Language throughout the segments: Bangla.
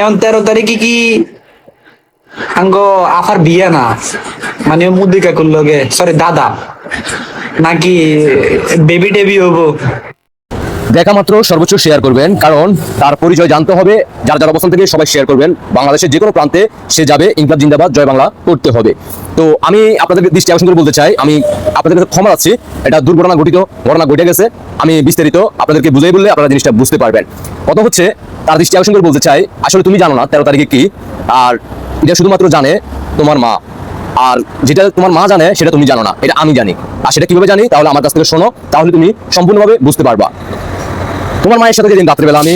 এখন তেরো তারিখে কি আঙ্গ আফার বিয়া না? মানে মুদি কাকুর লগে সরি দাদা। নাকি বেবি টেবি হব? দেখা মাত্র, সর্বোচ্চ শেয়ার করবেন, কারণ তার পরিচয় জানতে হবে, যার যার অবস্থান থেকে সবাই শেয়ার করবেন। বাংলাদেশের যে কোনো প্রান্তে সে যাবে, ইনকলাব জিন্দাবাদ, জয় বাংলা করতে হবে। তো আমি আপনাদের দৃষ্টি আকর্ষণ করে বলতে চাই, আমি আপনাদের কাছে ক্ষমা আছি এটা দুর্ঘটনা ঘটিত, ঘটনা ঘটে গেছে, আমি বিস্তারিত আপনাদেরকে বুঝাই বললে আপনারা জিনিসটা বুঝতে পারবেন। কত হচ্ছে তার দৃষ্টি আকর্ষণ করে বলতে চাই, আসলে তুমি জানো না তেরো তারিখে কি, আর এটা শুধুমাত্র জানে তোমার মা। আর যেটা তোমার মা জানে, সেটা তুমি জানো না, এটা আমি জানি। আর সেটা কীভাবে জানি, তাহলে আমার কাছ থেকে শোনো, তাহলে তুমি সম্পূর্ণভাবে বুঝতে পারবা। তোমার মায়ের সাথে যেদিন রাত্রেবেলা আমি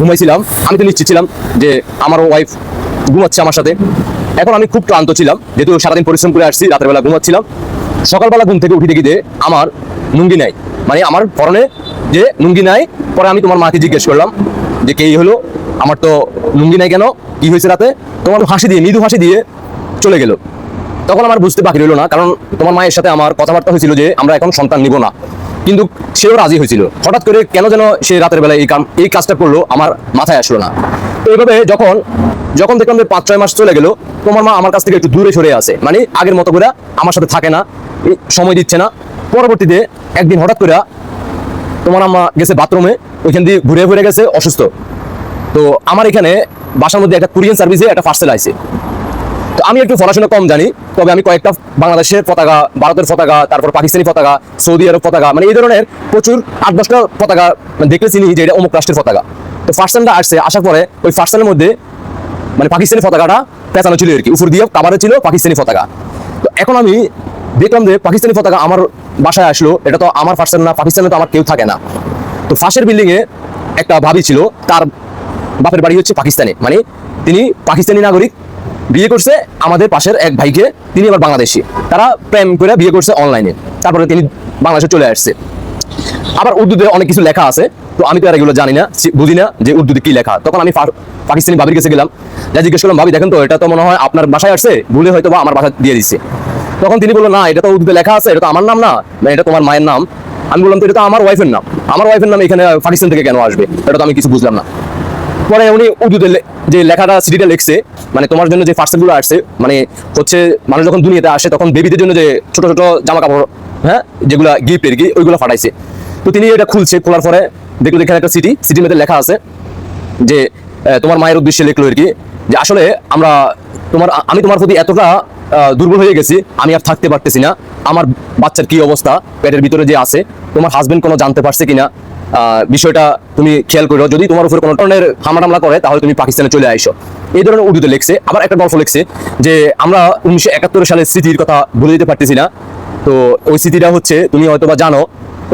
ঘুমাইছিলাম, আমি তো নিশ্চিত ছিলাম যে আমার ওয়াইফ ঘুমাচ্ছে আমার সাথে। এখন আমি খুব ক্লান্ত ছিলাম, যেহেতু সারাদিন পরিশ্রম করে আসছি, রাত্রেবেলা ঘুমাচ্ছিলাম। সকালবেলা ঘুম থেকে উঠে দেখিতে আমার নুঙ্গি নাই। মানে আমার পরনে যে নুঙ্গি নাই, পরে আমি তোমার মাকে জিজ্ঞেস করলাম যে কে হলো, আমার তো নুঙ্গি নাই কেন, কি হয়েছে রাতে? তোমার হাসি দিয়ে, মৃদু হাসি দিয়ে চলে গেল। তখন আমার বুঝতে বাকি রইল না, কারণ তোমার মায়ের সাথে আমার কথাবার্তা হয়েছিল যে আমরা এখন সন্তান নিব না। কিন্তু সেও রাজি হয়েছিল। হঠাৎ করে কেন যেন সে রাতের বেলায় এই কাম, এই কাজটা করল, আমার মাথায় আসলো না। তো এইভাবে যখন যখন দেখলাম যে পাঁচ, ছয় মাস চলে গেল, তোমার মা আমার কাছ থেকে একটু দূরে সরে আসে মানে আগের মতো করে আমার সাথে থাকে না সময় দিচ্ছে না। পরবর্তীতে একদিন হঠাৎ করে তোমার আম্মা গেছে বাথরুমে ওইখান দিয়ে ঘুরে ঘুরে গেছে, অসুস্থ। তো আমার এখানে বাসার মধ্যে একটা কুরিয়ান সার্ভিসে একটা পার্সেল আছে তো আমি একটু পড়াশোনা কম জানি, তবে আমি কয়েকটা বাংলাদেশের পতাকা, ভারতের পতাকা, তারপর পাকিস্তানি পতাকা, সৌদি আরব পতাকা মানে এই ধরনের প্রচুর আট দশটা পতাকা মানে দেখলে চিনি যে এটা অমুক রাষ্ট্রের পতাকা। তো পার্সেলটা আসছে, আসার পরে ওই পার্সেলের মধ্যে মানে পাকিস্তানি পতাকাটা পেঁচানো ছিল আর কি, উপর দিয়ে কাবারে ছিল পাকিস্তানি পতাকা। তো এখন আমি দেখলাম যে পাকিস্তানি পতাকা আমার বাসায় আসলো, এটা তো আমার পার্সেল না, পাকিস্তানে তো আমার কেউ থাকে না। তো ফাঁসের বিল্ডিং এ একটা ভাবি ছিল তার বাপের বাড়ি হচ্ছে পাকিস্তানে। মানে তিনি পাকিস্তানি নাগরিক বিয়ে করছে আমাদের পাশের এক ভাইকে তিনি আবার বাংলাদেশি। তারা প্রেম করে বিয়ে করছে অনলাইনে তারপরে তিনি বাংলাদেশে চলে আসছে। আবার উর্দুতে অনেক কিছু লেখা আছে তো আমি তো আর এগুলো জানি না বুঝি না যে উর্দুতে কি লেখা। তখন আমি পাকিস্তানি ভাবির কাছে গেলাম। যা জিজ্ঞেস করলাম ভাবি দেখেন তো এটা তো মনে হয় আপনার বাসায় আসছে ভুলে হয়তো বা আমার বাসা দিয়ে দিচ্ছে। তখন তিনি বলল না এটা তো উর্দুতে লেখা আছে এটা তো আমার নাম না। না, এটা তোমার মায়ের নাম। আমি বললাম, তো এটা তো আমার ওয়াইফের নাম। আমার ওয়াইফের নাম এখানে পাকিস্তান থেকে কেন আসবে? এটা তো আমি কিছু বুঝলাম না। পরে উনি উর্দুতে যে লেখাটা সিডিটা লিখছে মানে তোমার জন্য যে পার্সেলগুলো আসছে মানে হচ্ছে মানুষ যখন দুনিয়াতে আসে, তখন বেবিদের জন্য যে ছোট ছোট জামা কাপড় হ্যাঁ যেগুলো গিফট আর কি ওইগুলো ফাটাইছে। তো তিনি এটা খুলছে, খোলার পরে দেখল এখানে একটা সিটি সিটির মধ্যে লেখা আছে যে তোমার মায়ের উদ্দেশ্যে লিখলো আর কি, যে আসলে আমরা তোমার, আমি তোমার প্রতি এতটা দুর্বল হয়ে গেছি, আমি আর থাকতে পারতেছি না। আমার বাচ্চার কি অবস্থা? পেটের ভিতরে যে আছে, তোমার হাজবেন্ড কোনো জানতে পারছে কিনা? বিষয়টা তুমি খেয়াল করো যদি তোমার উপরে কোনো ধরনের হামলা টামলা করে, তাহলে তুমি পাকিস্তানে চলে আইসো। এই ধরনের উর্দুতে লিখছে, আবার একটা গল্প লিখছে যে আমরা উনিশশো একাত্তর সালের স্মৃতির কথা ভুলে দিতে পারতেছি না। তো ওই স্মৃতিটা হচ্ছে, তুমি হয়তো বা জানো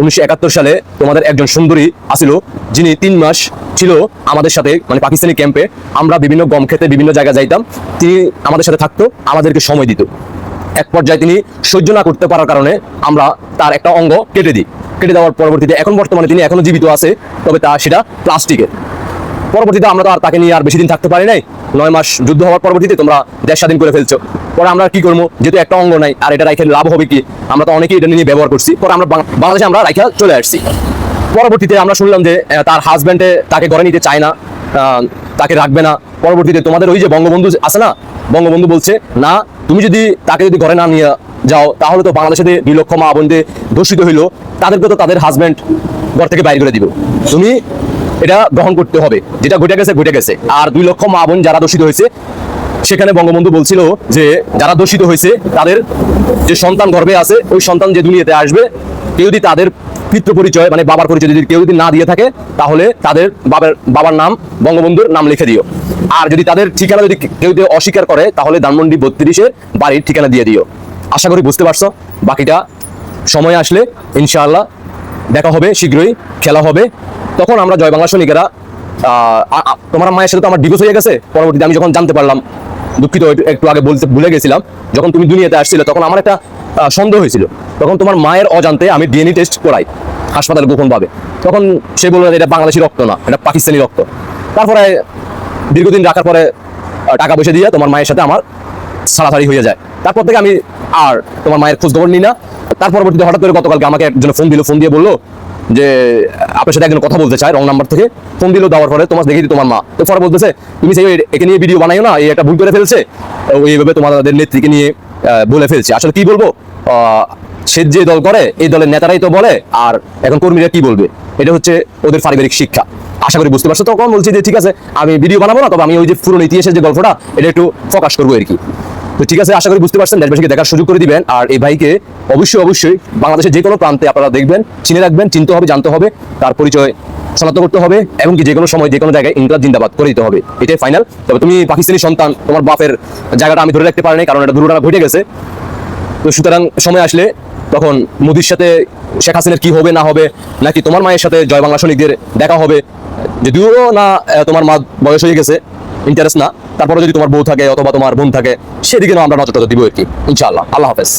উনিশশো একাত্তর সালে তোমাদের একজন সুন্দরী আসিল যিনি তিন মাস ছিল আমাদের সাথে মানে পাকিস্তানি ক্যাম্পে আমরা বিভিন্ন গম খেতে বিভিন্ন জায়গায় যাইতাম। তিনি আমাদের সাথে থাকতো, আমাদেরকে সময় দিত। এক পর্যায়ে তিনি সহ্য না করতে পারার কারণে আমরা তার একটা অঙ্গ কেটে দিই। কেটে দেওয়ার পরবর্তীতে এখন বর্তমানে তিনি এখনও জীবিত আছে, তবে তা সেটা প্লাস্টিকের। পরবর্তীতে আমরা তো আর তাকে নিয়ে আর বেশি দিন থাকতে পারি নাই। নয় মাস যুদ্ধ হওয়ার পরবর্তীতে তোমরা দেশ স্বাধীন করে ফেলছো। পরে আমরা কি করব? যেহেতু একটা অঙ্গ নাই, আর এটা রাইখে লাভ হবে কি? আমরা তো অনেকেই এটা নিয়ে ব্যবহার করছি। পরে আমরা বাংলাদেশে আমরা রাইখা চলে আসছি। পরবর্তীতে আমরা শুনলাম যে তার হাজব্যান্ডে তাকে ঘরে নিতে চায় না তাকে রাখবে না। পরবর্তীতে তোমাদের ওই যে বঙ্গবন্ধু আছে না? বঙ্গবন্ধু বলছে, না, তুমি যদি তাকে যদি ঘরে না নিয়ে যাও, তাহলে তো বাংলাদেশে দুই লক্ষ মা বোনদের দূষিত হইল, তাদেরকে তো তাদের হাজব্যান্ড ঘর থেকে বাইর করে দিব। তুমি এটা গ্রহণ করতে হবে। যেটা ঘটে গেছে ঘটে গেছে। আর দুই লক্ষ মা বোন যারা দোষিত হয়েছে, সেখানে বঙ্গবন্ধু বলছিল যে, যারা দোষিত হয়েছে, তাদের যে সন্তান গর্ভে আছে, ওই সন্তান যে দুনিয়াতে আসবে, কেউ যদি তাদের পিতৃ পরিচয় মানে বাবার পরিচয় যদি কেউ যদি না দিয়ে থাকে, তাহলে তাদের বাবার বাবার নাম, বঙ্গবন্ধুর নাম লিখে দিও। আর যদি তাদের ঠিকানা যদি কেউ যদি অস্বীকার করে, তাহলে ধানমন্ডি বত্রিশে বাড়ির ঠিকানা দিয়ে দিও। আশা করি বুঝতে পারছ? বাকিটা সময় আসলে, ইনশাআল্লাহ দেখা হবে, শীঘ্রই, খেলা হবে। তখন আমরা জয় বাংলা সৈনিকেরা তোমার মায়ের সাথে তো আমার ডিভোর্স হয়ে গেছে। পরবর্তীতে আমি যখন জানতে পারলাম, দুঃখিত, একটু- আগে বলতে, ভুলে গেছিলাম, যখন তুমি দুনিয়াতে আসছিলে, তখন আমার একটা সন্দেহ হয়েছিল। তখন তোমার মায়ের অজান্তে আমি ডিএনএ টেস্ট করাই, হাসপাতালে গোপন ভাবে তখন সে বলল এটা বাংলাদেশি রক্ত না, এটা পাকিস্তানি রক্ত। তারপরে দীর্ঘদিন রাখার পরে টাকা পয়সা দিয়ে তোমার মায়ের সাথে আমার সাড়াতাড়ি হয়ে যায়। তারপর থেকে আমি আর তোমার মায়ের খোঁজ খবর নিই না। তার পরবর্তীতে হঠাৎ করে গতকালকে আমাকে একজন ফোন দিল ফোন দিয়ে বলল যে আপনার সাথে একজন কথা বলতে চায় রং নাম্বার থেকে ফোন দিল দেওয়ার পরে তোমার দেখে তোমার মা। তো পরে বলতেছে, তুমি সেই একে নিয়ে ভিডিও বানাইও না, এই একটা ভুল করে ফেলছে। এইভাবে তোমাদের নেত্রীকে নিয়ে বলে ফেলছে। আসলে কি বলব? সে যে দল করে, এই দলের নেতারাই তো বলে, আর এখন কর্মীরা কি বলবে? এটা হচ্ছে ওদের পারিবারিক শিক্ষা। আশা করি বুঝতে পারছ। তখন বলছি যে, ঠিক আছে, আমি ভিডিও বানাবো না, তবে আমি ওই যে পুরনো ইতিহাসের যে গল্পটা, এটা একটু প্রকাশ করব আর কি। তো ঠিক আছে, আশা করি বুঝতে পারছেন দেশবাসীকে দেখার সুযোগ করে দিবেন। আর এই ভাইকে অবশ্যই অবশ্যই বাংলাদেশের যে কোনো প্রান্তে আপনারা দেখবেন, চিনে রাখবেন, চিনতে হবে, জানতে হবে, তার পরিচয় শনাক্ত করতে হবে, এবং কি যে কোনো সময়, যে কোনো জায়গায় ইনকলাব জিন্দাবাদ করে দিতে হবে। এটাই ফাইনাল তবে তুমি পাকিস্তানি সন্তান, তোমার বাপের জায়গাটা আমি ধরে রাখতে পারিনি, কারণ এটা দুর্ঘটনা ঘটে গেছে। তো সুতরাং সময় আসলে তখন মোদির সাথে শেখ হাসিনার কি হবে, না হবে, নাকি তোমার মায়ের সাথে জয় বাংলা সৈনিকদের দেখা হবে, যদিও না তোমার মা বয়স হয়ে গেছে ইন্টারেস্ট না তারপরে যদি তোমার বউ থাকে অথবা তোমার বোন থাকে, সেদিকে আমরা নজর টজর দিব আর কি ইনশাআল্লাহ। আল্লাহ হাফেজ।